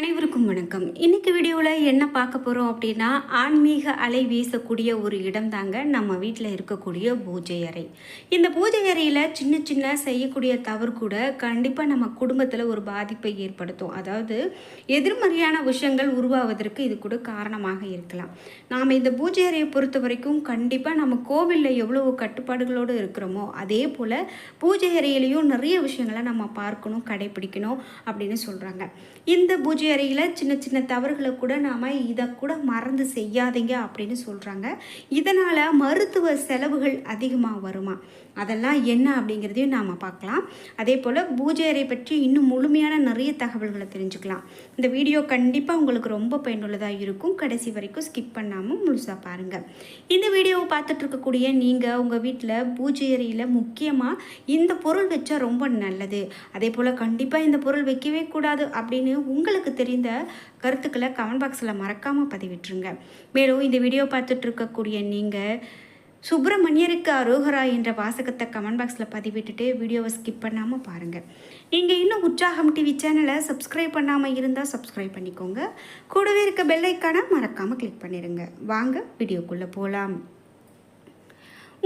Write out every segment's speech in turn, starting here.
அனைவருக்கும் வணக்கம். இன்னைக்கு வீடியோவில் என்ன பார்க்க போகிறோம் அப்படின்னா ஆன்மீக அலை வீசக்கூடிய ஒரு இடம் தாங்க நம்ம வீட்டில் இருக்கக்கூடிய பூஜை அறை. இந்த பூஜை அறையில் சின்ன சின்ன செய்யக்கூடிய தவறு கூட கண்டிப்பாக நம்ம குடும்பத்தில் ஒரு பாதிப்பை ஏற்படுத்தும். அதாவது எதிர்மறையான விஷயங்கள் உருவாவதற்கு இது கூட காரணமாக இருக்கலாம். நாம் இந்த பூஜை அறையை பொறுத்த வரைக்கும் கண்டிப்பாக நம்ம கோவிலில் எவ்வளவு கட்டுப்பாடுகளோடு இருக்கிறோமோ அதே போல் பூஜை அறையிலையும் நிறைய விஷயங்களை நம்ம பார்க்கணும் கடைபிடிக்கணும் அப்படின்னு சொல்கிறாங்க இந்த பூஜை அறையில் சின்ன சின்ன தவறுகளை கூட நாம் இதை கூட மறந்து செய்யாதீங்க அப்படின்னு சொல்கிறாங்க இதனால் மருத்துவ செலவுகள் அதிகமாக வருமா? அதெல்லாம் என்ன அப்படிங்கிறதையும் நாம் பார்க்கலாம். அதே போல் பூஜை அறை பற்றி இன்னும் முழுமையான நிறைய தகவல்களை தெரிஞ்சுக்கலாம். இந்த வீடியோ கண்டிப்பாக உங்களுக்கு ரொம்ப பயனுள்ளதாக இருக்கும். கடைசி வரைக்கும் ஸ்கிப் பண்ணாமல் முழுசாக பாருங்கள் இந்த வீடியோவை பார்த்துட்டு இருக்கக்கூடிய நீங்கள் உங்கள் வீட்டில் பூஜை அறையில் முக்கியமாக இந்த பொருள் வச்சா ரொம்ப நல்லது. அதே போல் கண்டிப்பாக இந்த பொருள் வைக்கவே கூடாது அப்படின்னு உங்களுக்கு தெரிந்த கருத்துக்களை கமெண்ட் பாக்ஸில் மறக்காமல் பதிவிட்டுருங்க. மேலும் இந்த வீடியோ பார்த்துட்ருக்கக்கூடிய நீங்கள் சுப்பிரமணியருக்கு அரோகரா என்ற வாசகத்தை கமெண்ட் பாக்ஸில் பதிவிட்டுட்டு வீடியோவை ஸ்கிப் பண்ணாமல் பாருங்கள் நீங்கள் இன்னும் உற்சாகம் டிவி சேனலை சப்ஸ்கிரைப் பண்ணாமல் இருந்தால் சப்ஸ்கிரைப் பண்ணிக்கோங்க. கூடவே இருக்க பெல்லைக்கான மறக்காமல் கிளிக் பண்ணிடுங்க வாங்க வீடியோக்குள்ளே போகலாம்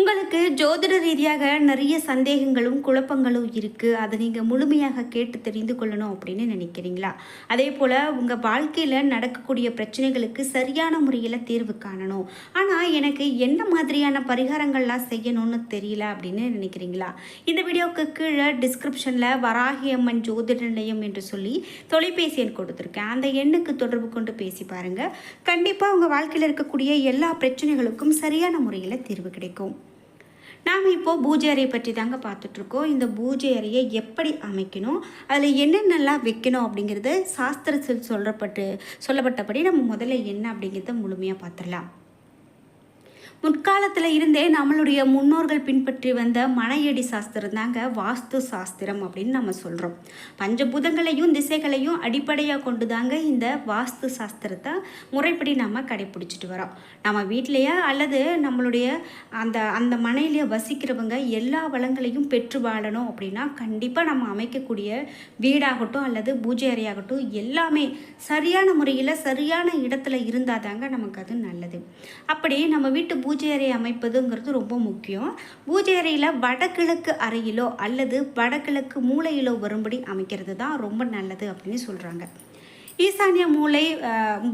உங்களுக்கு ஜோதிட ரீதியாக நிறைய சந்தேகங்களும் குழப்பங்களும் இருக்குது அதை நீங்கள் முழுமையாக கேட்டு தெரிந்து கொள்ளணும் அப்படின்னு நினைக்கிறீங்களா? அதே போல் உங்கள் வாழ்க்கையில் நடக்கக்கூடிய பிரச்சனைகளுக்கு சரியான முறையில் தீர்வு காணணும். ஆனால் எனக்கு என்ன மாதிரியான பரிகாரங்கள்லாம் செய்யணும்னு தெரியல அப்படின்னு நினைக்கிறீங்களா? இந்த வீடியோவுக்கு கீழே டிஸ்கிரிப்ஷனில் வராகி அம்மன் ஜோதிட நிலையம் என்று சொல்லி தொலைபேசி எண் கொடுத்துருக்கேன். அந்த எண்ணுக்கு தொடர்பு கொண்டு பேசி பாருங்கள் கண்டிப்பாக உங்கள் வாழ்க்கையில் இருக்கக்கூடிய எல்லா பிரச்சனைகளுக்கும் சரியான முறையில் தீர்வு கிடைக்கும். நாம் இப்போது பூஜை அறையை பற்றி தாங்க பார்த்துட்ருக்கோம். இந்த பூஜை அறையை எப்படி அமைக்கணும்? அதில் என்னென்னலாம் வைக்கணும் அப்படிங்கிறது சாஸ்திரத்தில் சொல்லப்பட்டு சொல்லப்பட்டபடி நம்ம முதல்ல என்ன அப்படிங்கிறத முழுமையாக பார்த்துடலாம். முற்காலத்தில் இருந்தே நம்மளுடைய முன்னோர்கள் பின்பற்றி வந்த மனையடி சாஸ்திரம் தாங்க வாஸ்து சாஸ்திரம் அப்படின்னு நம்ம சொல்கிறோம் பஞ்சபூதங்களையும் திசைகளையும் அடிப்படையாக கொண்டு தாங்க இந்த வாஸ்து சாஸ்திரத்தை முறைப்படி நம்ம கடைப்பிடிச்சிட்டு வரோம். நம்ம வீட்டிலையே அல்லது நம்மளுடைய அந்த அந்த மனையிலேயே வசிக்கிறவங்க எல்லா வளங்களையும் பெற்று வாழணும் அப்படின்னா கண்டிப்பாக நம்ம அமைக்கக்கூடிய வீடாகட்டும் அல்லது பூஜை அறையாகட்டும் எல்லாமே சரியான முறையில் சரியான இடத்துல இருந்தால் தாங்க நமக்கு அது நல்லது. அப்படி நம்ம வீட்டு பூஜை பூஜை அறை அமைப்பதுங்கிறது ரொம்ப முக்கியம். பூஜை அறையில் வடகிழக்கு அறையிலோ அல்லது வடகிழக்கு மூலையிலோ வரும்படி அமைக்கிறது தான் ரொம்ப நல்லது அப்படின்னு சொல்கிறாங்க ஈசானிய மூலை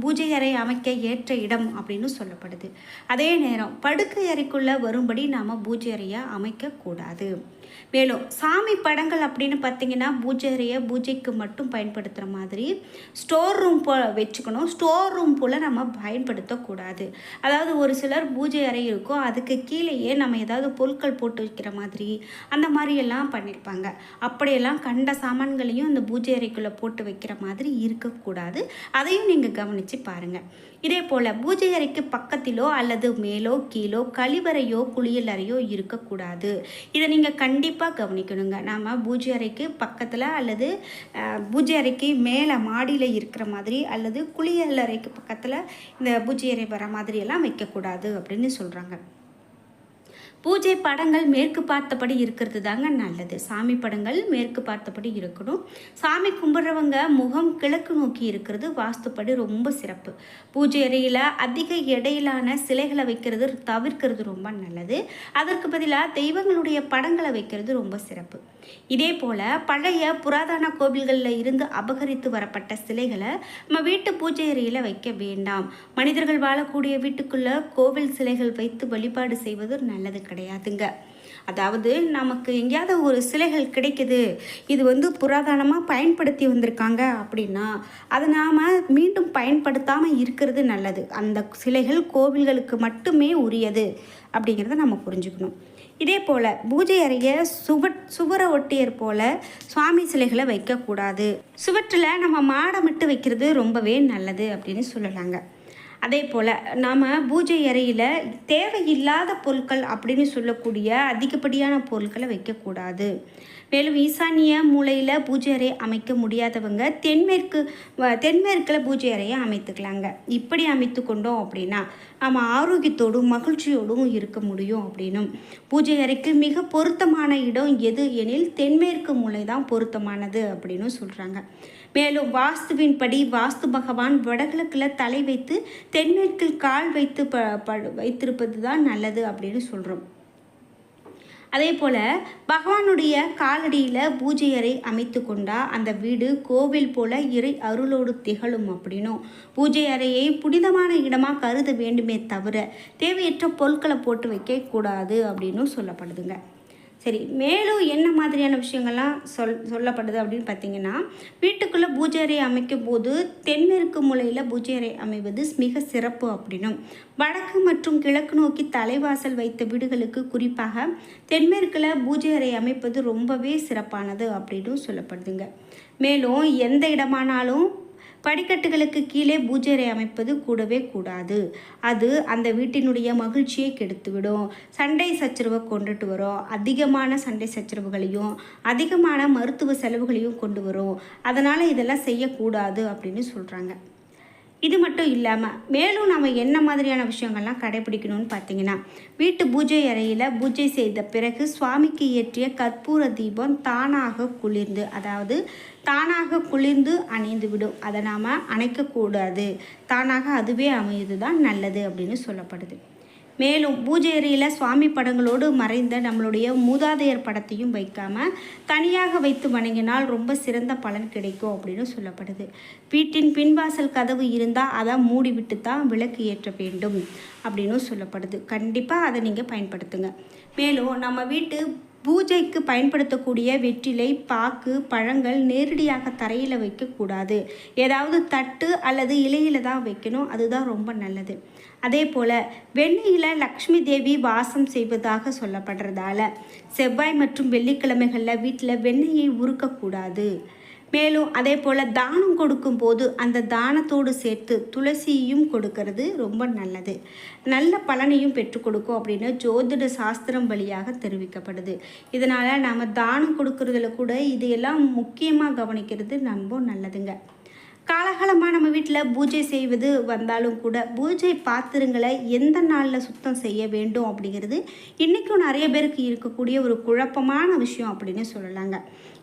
பூஜை அறை அமைக்க ஏற்ற இடம் அப்படின்னு சொல்லப்படுது. அதே நேரம் படுக்கை அறைக்குள்ளே வரும்படி நாம் பூஜை அறையை அமைக்கக்கூடாது மேலும் சாமி படங்கள் அப்படின்னு பார்த்தீங்கன்னா பூஜை அறையை பூஜைக்கு மட்டும் பயன்படுத்துகிற மாதிரி ஸ்டோர் ரூம் போ வச்சுக்கணும். ஸ்டோர் ரூம் போல் நம்ம பயன்படுத்தக்கூடாது அதாவது ஒரு சிலர் பூஜை அறை இருக்கும் அதுக்கு கீழேயே நம்ம ஏதாவது பொருட்கள் போட்டு வைக்கிற மாதிரி அந்த மாதிரி எல்லாம் பண்ணியிருப்பாங்க அப்படியெல்லாம் கண்ட சாமான்களையும் இந்த பூஜை அறைக்குள்ளே போட்டு வைக்கிற மாதிரி இருக்கக்கூடாது. அதையும் நீங்கள் கவனித்து பாருங்கள் இதே போல் பூஜை அறைக்கு பக்கத்திலோ அல்லது மேலோ கீழோ கழிவறையோ குளியல் அறையோ இருக்கக்கூடாது. இதை நீங்கள் கண்டிப்பாக கவனிக்கணுங்க. நாம் பூஜை அறைக்கு பக்கத்தில் அல்லது பூஜை அறைக்கு மேலே மாடியில் இருக்கிற மாதிரி அல்லது குளியல் அறைக்கு பக்கத்தில் இந்த பூஜை அறை வர மாதிரியெல்லாம் வைக்கக்கூடாது அப்படின்னு சொல்கிறாங்க பூஜை படங்கள் மேற்கு பார்த்தபடி இருக்கிறது தாங்க நல்லது. சாமி படங்கள் மேற்கு பார்த்தபடி இருக்கணும். சாமி கும்பிட்றவங்க முகம் கிழக்கு நோக்கி இருக்கிறது வாஸ்துப்படி ரொம்ப சிறப்பு. பூஜை அறையில் அதிக எடையிலான சிலைகளை வைக்கிறது தவிர்க்கிறது ரொம்ப நல்லது. அதற்கு பதிலாக தெய்வங்களுடைய படங்களை வைக்கிறது ரொம்ப சிறப்பு. இதே போல் பழைய புராதன கோவில்களில் இருந்து அபகரித்து வரப்பட்ட சிலைகளை நம்ம வீட்டு பூஜை அறையில் வைக்க வேண்டாம். மனிதர்கள் வாழக்கூடிய வீட்டுக்குள்ளே கோவில் சிலைகள் வைத்து வழிபாடு செய்வது நல்லது கிடையாதுங்க. அதாவது நமக்கு எங்கேயாவது ஒரு சிலைகள் கிடைக்குது இது வந்து புராதனமாக பயன்படுத்தி வந்திருக்காங்க அப்படின்னா அதை நாம் மீண்டும் பயன்படுத்தாமல் இருக்கிறது நல்லது. அந்த சிலைகள் கோவில்களுக்கு மட்டுமே உரியது அப்படிங்கிறத நம்ம புரிஞ்சுக்கணும். இதே போல் பூஜை அறைய சுவட் சுவரை ஒட்டியர் போல் சுவாமி சிலைகளை வைக்கக்கூடாது. சுவற்றில் நம்ம மாடமிட்டு வைக்கிறது ரொம்பவே நல்லது அப்படின்னு சொல்லலாங்க. அதே போல் நாம் பூஜை அறையில் தேவையில்லாத பொருட்கள் அப்படின்னு சொல்லக்கூடிய அதிகப்படியான பொருட்களை வைக்கக்கூடாது. மேலும் ஈசானிய மூலையில் பூஜை அறை அமைக்க முடியாதவங்க தென்மேற்கு வ- தென்மேற்கில் பூஜை அறையை அமைத்துக்கலாங்க. இப்படி அமைத்து கொண்டோம் அப்படின்னா நம்ம ஆரோக்கியத்தோடும் மகிழ்ச்சியோடும் இருக்க முடியும் அப்படின்னும். பூஜை அறைக்கு மிக பொருத்தமான இடம் எது எனில் தென்மேற்கு மூலை தான் பொருத்தமானது அப்படின்னு சொல்கிறாங்க மேலும் வாஸ்துவின்படி வாஸ்து பகவான் வடகிழக்கில் தலை வைத்து தென்மேற்கில் கால் வைத்து ப ப வைத்திருப்பது தான் நல்லது அப்படின்னு சொல்கிறோம் அதே போல் பகவானுடைய காலடியில் பூஜை அறை அமைத்து கொண்டா அந்த வீடு கோவில் போல இறை அருளோடு திகழும் அப்படின்னும். பூஜை அறையை புனிதமான இடமாக கருத வேண்டுமே தவிர தேவையற்ற பொருட்களை போட்டு வைக்கக்கூடாது அப்படின்னும் சொல்லப்படுதுங்க. சரி மேலும் என்ன மாதிரியான விஷயங்கள்லாம் சொல் சொல்லப்படுது அப்படின்னு பார்த்தீங்கன்னா வீட்டுக்குள்ளே பூஜை அறை அமைக்கும் போது தென்மேற்கு மூலையில் பூஜை அறை அமைவது மிக சிறப்பு அப்படின்னும். வடக்கு மற்றும் கிழக்கு நோக்கி தலைவாசல் வைத்த வீடுகளுக்கு குறிப்பாக தென்மேற்கில் பூஜை அறை அமைப்பது ரொம்பவே சிறப்பானது அப்படின்னு சொல்லப்படுதுங்க. மேலும் எந்த இடமானாலும் படிக்கட்டுகளுக்கு கீழே பூஜை அமைப்பது கூடவே கூடாது. அது அந்த வீட்டினுடைய மகிழ்ச்சியை கெடுத்துவிடும். சண்டை சச்சரவை கொண்டுட்டு வரும். அதிகமான சண்டை சச்சரவுகளையும் அதிகமான மருத்துவ செலவுகளையும் கொண்டு வரும். அதனால் இதெல்லாம் செய்யக்கூடாது அப்படின்னு சொல்கிறாங்க இது மட்டும் இல்லாமல் மேலும் நம்ம என்ன மாதிரியான விஷயங்கள்லாம் கடைபிடிக்கணும்னு பார்த்தீங்கன்னா வீட்டு பூஜை அறையில் பூஜை செய்த பிறகு சுவாமிக்கு ஏற்றிய கற்பூர தீபம் தானாக குளிர்ந்து அதாவது தானாக குளிர்ந்து அணைந்து விடும். அதை நாம் அணைக்கக்கூடாது. தானாக அதுவே அமையுது தான் நல்லது அப்படின்னு சொல்லப்படுது. மேலும் பூஜை அறையில் சுவாமி படங்களோடு மறைந்த நம்மளுடைய மூதாதையர் படத்தையும் வைக்காமல் தனியாக வைத்து வணங்கினால் ரொம்ப சிறந்த பலன் கிடைக்கும் அப்படின்னு சொல்லப்படுது. வீட்டின் பின்வாசல் கதவு இருந்தால் அதை மூடிவிட்டு தான் விளக்கு ஏற்ற வேண்டும் அப்படின்னு சொல்லப்படுது. கண்டிப்பாக அதை நீங்கள் பயன்படுத்துங்க. மேலும் நம்ம வீட்டு பூஜைக்கு பயன்படுத்தக்கூடிய வெற்றிலை பாக்கு பழங்கள் நேரடியாக தரையில் வைக்கக்கூடாது ஏதாவது தட்டு அல்லது இலையில் தான் வைக்கணும். அதுதான் ரொம்ப நல்லது. அதே போல் வெண்ணையில் லக்ஷ்மி தேவி வாசம் செய்வதாக சொல்லப்படுறதால செவ்வாய் மற்றும் வெள்ளிக்கிழமைகளில் வீட்டில் வெண்ணெயை உருக்கக்கூடாது மேலும் அதே போல் தானம் கொடுக்கும்போது அந்த தானத்தோடு சேர்த்து துளசியையும் கொடுக்கறது ரொம்ப நல்லது. நல்ல பலனையும் பெற்றுக் கொடுக்கும் அப்படின்னு ஜோதிட சாஸ்திரம் வழியாக தெரிவிக்கப்படுது. இதனால் நாம் தானம் கொடுக்கறதுல கூட இதையெல்லாம் முக்கியமாக கவனிக்கிறது ரொம்ப நல்லதுங்க. காலகாலமாக நம்ம வீட்டில் பூஜை செய்வது வந்தாலும் கூட பூஜை பாத்திரங்களை எந்த நாளில் சுத்தம் செய்ய வேண்டும் அப்படிங்கிறது இன்றைக்கும் நிறைய பேருக்கு இருக்கக்கூடிய ஒரு குழப்பமான விஷயம் அப்படின்னு சொல்லலாங்க.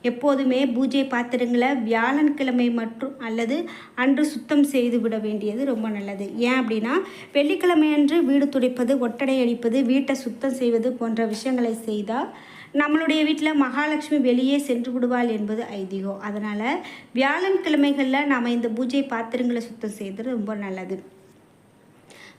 எப்போதுமே பூஜை பாத்திரங்களை வியாழன்கிழமை மற்றும் அல்லது அன்று சுத்தம் செய்து விட வேண்டியது ரொம்ப நல்லது. ஏன் அப்படின்னா வெள்ளிக்கிழமை அன்று வீடு துடைப்பது ஒட்டடை அடிப்பது வீட்டை சுத்தம் செய்வது போன்ற விஷயங்களை செய்தால் நம்மளுடைய வீட்டில் மகாலட்சுமி வெளியே சென்று விடுவாள் என்பது ஐதீகம். அதனால் வியாழன்கிழமைகளில் நாம் இந்த பூஜை பாத்திரங்களை சுத்தம் செய்வது ரொம்ப நல்லது.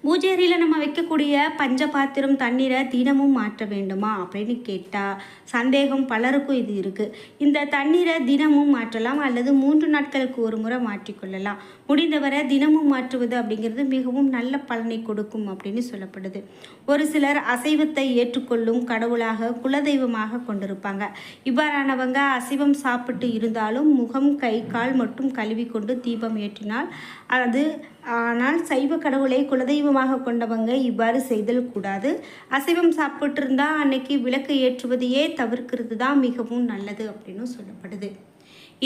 பூஜை அறையில் நம்ம வைக்கக்கூடிய பஞ்ச பாத்திரம் தண்ணீரை தினமும் மாற்ற வேண்டுமா அப்படின்னு கேட்டால் சந்தேகம் பலருக்கும் இது இருக்குது இந்த தண்ணீரை தினமும் மாற்றலாம் அல்லது மூன்று நாட்களுக்கு ஒரு முறை மாற்றிக்கொள்ளலாம் முடிந்தவரை தினமும் மாற்றுவது அப்படிங்கிறது மிகவும் நல்ல பலனை கொடுக்கும் அப்படின்னு சொல்லப்படுது. ஒரு சிலர் அசைவத்தை ஏற்றுக்கொள்ளும் கடவுளாக குலதெய்வமாக கொண்டிருப்பாங்க. இவ்வாறானவங்க அசைவம் சாப்பிட்டு இருந்தாலும் முகம் கை கால் மட்டும் கழுவி கொண்டு தீபம் ஏற்றினால் அது ஆனால் சைவ கடவுளை குலதெய்வமாக கொண்டவங்க இவ்வாறு செய்தல் கூடாது. அசைவம் சாப்பிட்டு அன்னைக்கு விளக்கு ஏற்றுவதையே தவிர்க்கிறது தான் மிகவும் நல்லது அப்படின்னு சொல்லப்படுது.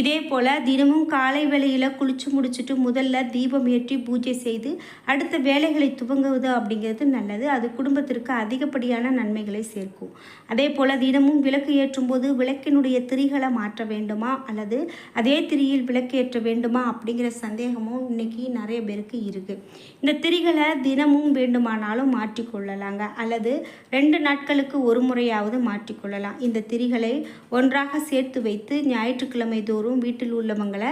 இதே போல் தினமும் காலை வேளையில் குளிச்சு முடிச்சுட்டு முதல்ல தீபம் ஏற்றி பூஜை செய்து அடுத்த வேலைகளை துவங்குவது அப்படிங்கிறது நல்லது. அது குடும்பத்திற்கு அதிகப்படியான நன்மைகளை சேர்க்கும். அதே போல் தினமும் விளக்கு ஏற்றும் போது விளக்கினுடைய திரிகளை மாற்ற வேண்டுமா? அல்லது அதே திரியில் விளக்கு ஏற்ற வேண்டுமா? அப்படிங்கிற சந்தேகமும் இன்னைக்கு நிறைய பேருக்கு இருக்குது இந்த திரிகளை தினமும் வேண்டுமானாலும் மாற்றிக்கொள்ளலாங்க. அல்லது ரெண்டு நாட்களுக்கு ஒரு முறையாவது மாற்றிக்கொள்ளலாம். இந்த திரிகளை ஒன்றாக சேர்த்து வைத்து ஞாயிற்றுக்கிழமை தோறும் தோறும் வீட்டில் உள்ளவங்களை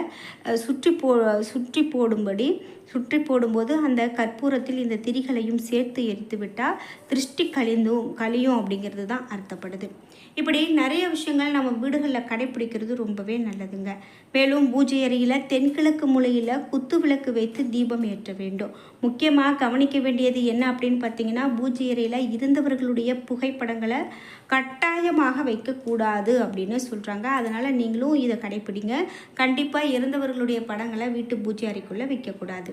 சுற்றி போ சுற்றி போடும்படி சுற்றி போடும்போது அந்த கற்பூரத்தில் இந்த திரிகளையும் சேர்த்து எரித்து விட்டால் திருஷ்டி கழிந்தும் கழியும் அப்படிங்கிறது தான் அர்த்தப்படுது. இப்படி நிறைய விஷயங்கள் நம்ம வீடுகளில் கடைப்பிடிக்கிறது ரொம்பவே நல்லதுங்க. மேலும் பூஜை அறையில் தென்கிழக்கு மூலையில் குத்து விளக்கு வைத்து தீபம் ஏற்ற வேண்டும். முக்கியமாக கவனிக்க வேண்டியது என்ன அப்படின்னு பார்த்தீங்கன்னா பூஜை அறையில் இருந்தவர்களுடைய புகைப்படங்களை கட்டாயமாக வைக்கக்கூடாது அப்படின்னு சொல்கிறாங்க அதனால் நீங்களும் இதை கடைப்பிடிங்க. கண்டிப்பாக இருந்தவர்களுடைய படங்களை வீட்டு பூஜை அறைக்குள்ளே வைக்கக்கூடாது.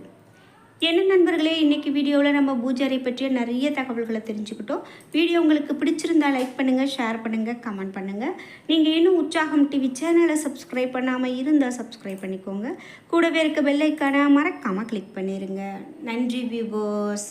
என்ன நண்பர்களே இன்றைக்கி வீடியோவில் நம்ம பூஜாரை பற்றிய நிறைய தகவல்களை தெரிஞ்சுக்கிட்டோம். வீடியோ உங்களுக்கு பிடிச்சிருந்தா லைக் பண்ணுங்கள் ஷேர் பண்ணுங்கள் கமெண்ட் பண்ணுங்கள் நீங்கள் இன்னும் உற்சாகம் டிவி சேனலை சப்ஸ்கிரைப் பண்ணாமல் இருந்தால் சப்ஸ்கிரைப் பண்ணிக்கோங்க. கூடவே இருக்க பெல்லைக்கான மறக்காமல் கிளிக் பண்ணிடுங்க நன்றி வியூவர்ஸ்